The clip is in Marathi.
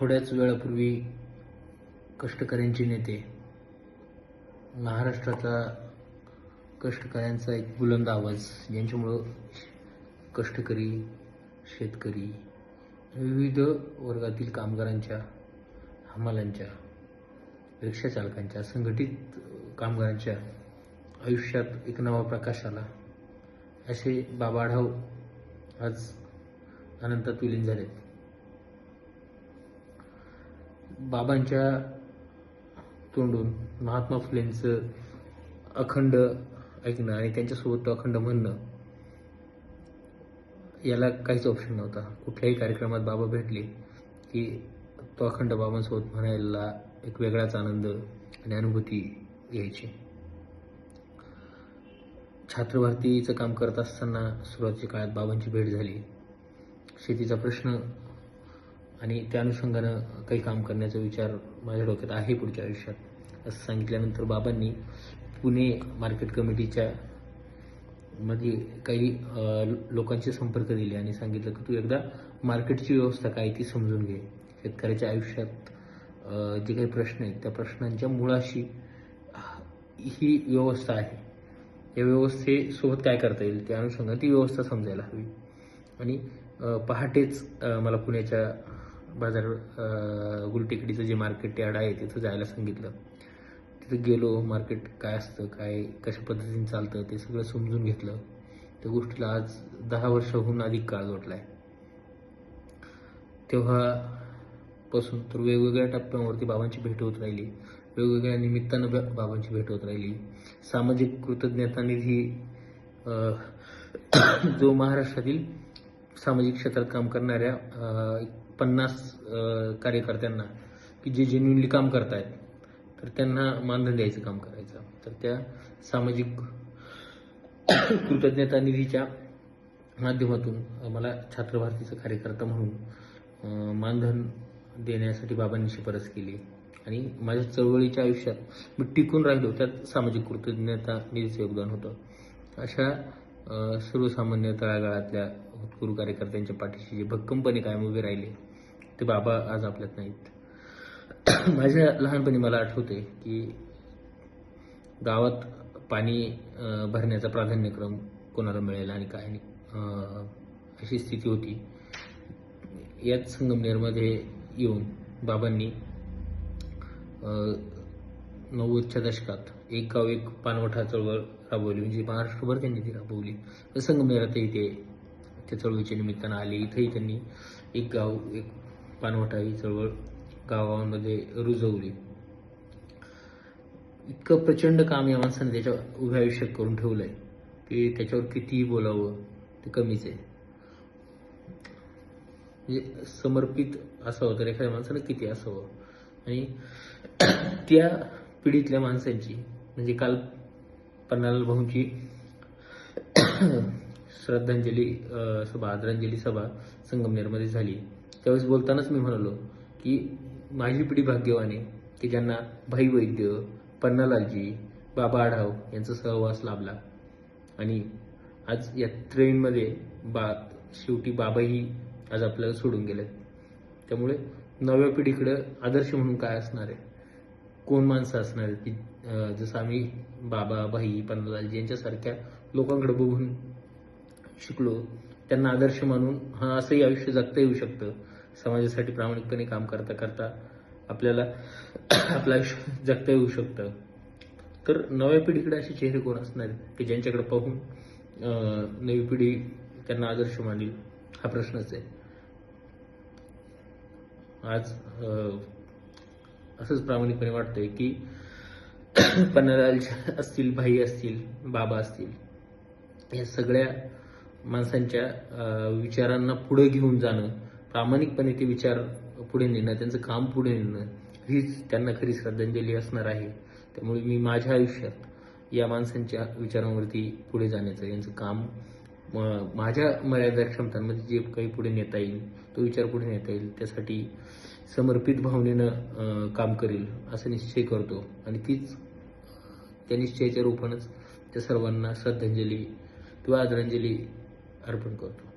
थोड्याच वेळापूर्वी कष्टकऱ्यांचे नेते महाराष्ट्राचा कष्टकऱ्यांचा एक बुलंद आवाज यांच्यामुळं कष्टकरी शेतकरी विविध वर्गातील कामगारांच्या हमालांच्या रिक्षाचालकांच्या संघटित कामगारांच्या आयुष्यात एक नवा प्रकाश आला. असे बाबा आढाव आज अनंतात विलीन झालेत. बाबांच्या तोंडून महात्मा फुलेंचं अखंड ऐकणं आणि त्यांच्यासोबत तो अखंड म्हणणं याला काहीच ऑप्शन नव्हता. कुठल्याही कार्यक्रमात बाबा भेटले की तो अखंड बाबांसोबत म्हणायला एक वेगळाच आनंद आणि अनुभूती यायची छात्रभारतीचं काम करत असताना सुरुवातीच्या काळात बाबांची भेट झाली. शेतीचा प्रश्न आणि त्या अनुषंगानं काही काम करण्याचा विचार माझ्या डोक्यात आहे पुढच्या आयुष्यात. असं सांगितल्यानंतर बाबांनी पुणे मार्केट कमिटीच्या मध्ये काही लोकांचे संपर्क दिले आणि सांगितलं की तू एकदा मार्केटची व्यवस्था काय ती समजून घे. शेतकऱ्याच्या आयुष्यात जे काही प्रश्न आहेत त्या प्रश्नांच्या मुळाशी ही व्यवस्था आहे. या व्यवस्थेसोबत काय करता येईल त्या अनुषंगाने ती व्यवस्था समजायला हवी. आणि पहाटेच मला पुण्याच्या बाजार गुलटेकडीचं जे मार्केट यार्ड आहे तिथं जायला सांगितलं. तिथं गेलो मार्केट काय असतं काय कशा पद्धतीने चालतं ते सगळं समजून घेतलं. त्या गोष्टीला आज दहा वर्षाहून अधिक काळ जोडला आहे तेव्हापासून तर वेगवेगळ्या टप्प्यांवरती बाबांची भेट होत राहिली. वेगवेगळ्या निमित्तानं बाबांची भेट होत राहिली. सामाजिक कृतज्ञता निधी जो महाराष्ट्रातील सामाजिक क्षेत्रात काम करणाऱ्या पन्नास कार्यकर्त्यांना की जे जेन्युनली काम करतायत तर त्यांना मानधन द्यायचं काम करायचं. तर त्या सामाजिक कृतज्ञता निधीच्या माध्यमातून मला छात्रभारतीचा कार्यकर्ता म्हणून मानधन देण्यासाठी बाबांनी शिफारस केली. आणि माझ्या चळवळीच्या आयुष्यात मी टिकून राहिलो त्यात सामाजिक कृतज्ञता निधीचं योगदान होतं. अशा सर्वसामान्य तळागाळातल्या होतकरू कार्यकर्त्यांच्या पाठीशी जे भक्कमपणे कायम उभे राहिले ते बाबा आज आपल्यात नाहीत. माझ्या लहानपणी मला आठवते की गावात पाणी भरण्याचा प्राधान्यक्रम कोणाला मिळेल आणि काय नाही. अशी स्थिती होती. याच संगमनेरमध्ये येऊन बाबांनी नव्वदच्या दशकात एक गाव एक पानवठा चळवळ राबवली. म्हणजे महाराष्ट्रभर त्यांनी ती राबवली. तर संगमनेरातही ते त्या चळवळीच्या निमित्तानं आले. इथंही त्यांनी एक गाव एक पानवटा ही चळवळ गावामध्ये रुजवली. इतकं प्रचंड काम या माणसाने त्याच्या उभ्या आयुष्यात करून ठेवलंय. की त्याच्यावर कितीही बोलावं ते कमीच आहे. म्हणजे समर्पित असावं तर एखाद्या माणसानं किती असावं? आणि त्या पिढीतल्या माणसांची म्हणजे काल पन्नालाल भाऊंची श्रद्धांजली सभा आदरांजली सभा संगमनेरमध्ये झाली. त्यावेळेस बोलतानाच मी म्हणालो की माझी पिढी भाग्यवान आहे की ज्यांना भाई वैद्य पन्नालालजी बाबा आढाव यांचा सहवास लाभला. आणि आज या ट्रेनमध्ये बा शेवटी बाबाही आज आपल्याला सोडून गेलेत. त्यामुळे नव्या पिढीकडं आदर्श म्हणून काय असणार आहे? कोण माणसं असणार आहेत? की जसं आम्ही बाबा भाई पन्नालालजी यांच्यासारख्या लोकांकडे बघून शिकलो त्यांना आदर्श मानून हा असंही आयुष्य जगता येऊ शकतं. समाजासाठी प्रामाणिकपणे काम करता करता आपल्याला आपलं आयुष्य जगता येऊ शकतं. तर नव्या पिढीकडे असे चेहरे कोण असणार की ज्यांच्याकडे पाहून नवी पिढी त्यांना आदर्श मानेल? हा प्रश्नच आहे. आज असंच प्रामाणिकपणे वाटतंय की पन्नालाल असतील भाई असतील बाबा असतील या सगळ्या माणसांच्या विचारांना पुढे घेऊन जाणं प्रामाणिकपणे ते विचार पुढे नेणं त्यांचं काम पुढे नेणं हीच त्यांना खरी श्रद्धांजली असणार आहे. त्यामुळे मी माझ्या आयुष्यात या माणसांच्या विचारांवरती पुढे जाण्याचं यांचं काम म- माझ्या मर्यादा क्षमतांमध्ये म्हणजे जे काही पुढे नेता येईल तो विचार पुढे नेता येईल त्यासाठी समर्पित भावनेनं काम करेल असं निश्चय करतो. आणि तीच त्या निश्चयाच्या रूपानंच त्या सर्वांना श्रद्धांजली किंवा आदरांजली अर्पण करतो.